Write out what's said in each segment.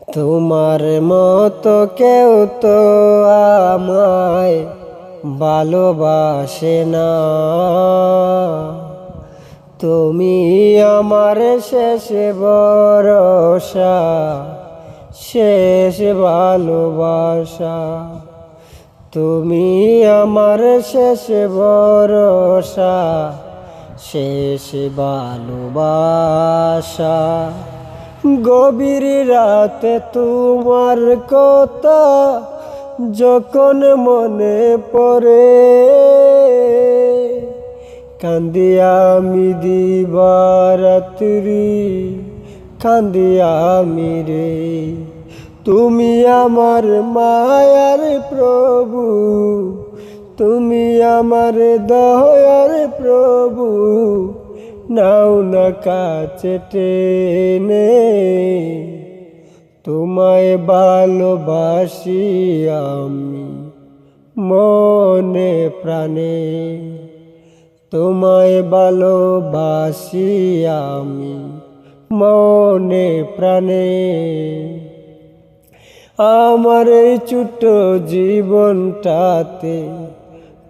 তোমার মতো কেউ তো আমায় ভালোবাসে না। তুমি আমার শেষ ভরসা, শেষ ভালোবাসা। তুমি আমার শেষ ভরসা, শেষ ভালোবাসা। গভীর রাতে তোমার কথা যখন মনে পড়ে, কান্দি আমি দিবারাত্রি, কান্দি আমি রে। তুমি আমার মায়ার প্রভু, তুমি আমার দয়ার প্রভু। নাও না কাছে টেনে, তোমায় ভালোবাসি আমি মনে প্রাণে। তোমায় ভালোবাসি আমি মনে প্রাণে। আমার এই ছোট্ট জীবনটাতে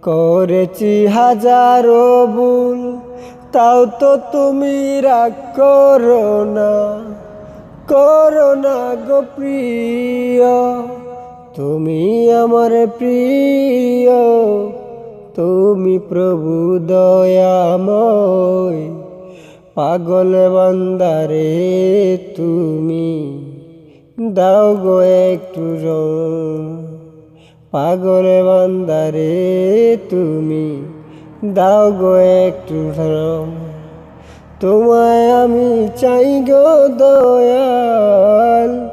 করেছি হাজারো ভুল তাও তো তুমি রাগ করো না করো না গো প্রিয়। তুমি আমার প্রিয়, তুমি প্রভু দয়াময়, পাগল বান্দারে তুমি। দাও গো একটু রং, পাগল বান্দারে তুমি। দাও গো একটু রং তোমায় আমি চাই গো দয়াল।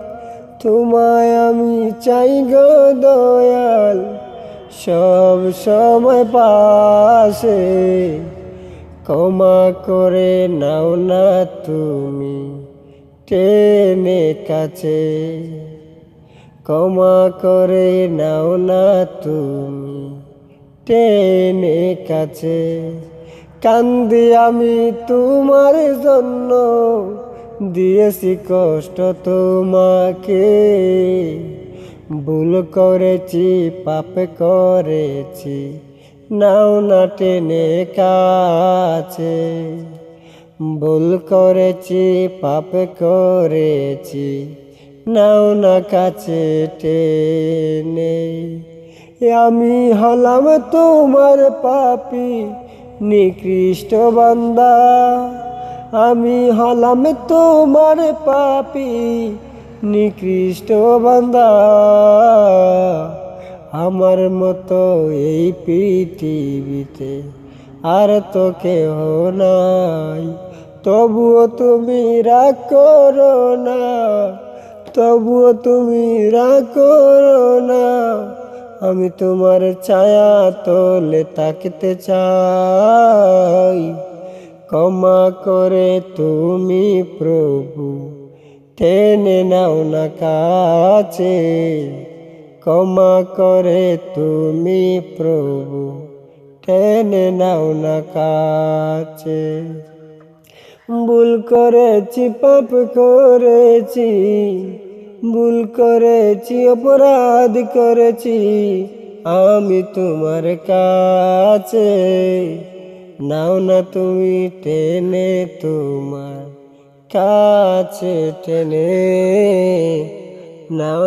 তোমায় আমি চাই গো দয়াল। সব সময় পাশে। ক্ষমা করে নাও না তুমি টেনে কাছে। ক্ষমা করে নাও না তুমি টেনে কাছে। কান্দি আমি তোমার জন্য, দিয়েছি কষ্ট তোমাকে। ভুল করেছি, পাপ করেছি, নাও না টেনে কাছে। ভুল করেছি, পাপ করেছি, নাও না কাছে টেনে। আমি হলাম তোমার পাপি, নিকৃষ্ট বান্দা। আমি হলাম তোমার পাপি, নিকৃষ্ট বান্দা। আমার মতো এই পৃথিবীতে আর তো কেহ নাই। তবুও তুমি রাগ করো না, তবুও তুমি রাগ করো না। আমি তোমার ছায়া তোলে তাকতে চাই। ক্ষমা করে তুমি প্রভু, টেনে নাও না কাছে। ক্ষমা করে তুমি প্রভু, টেনে নাও না কাছে। ভুল করেছি, পাপ করেছি ভুল করেছি, অপরাধ করেছি, আমি তোমার কাছে। নাও না তুমি টেনে তোমার কাছে টেনে। নাও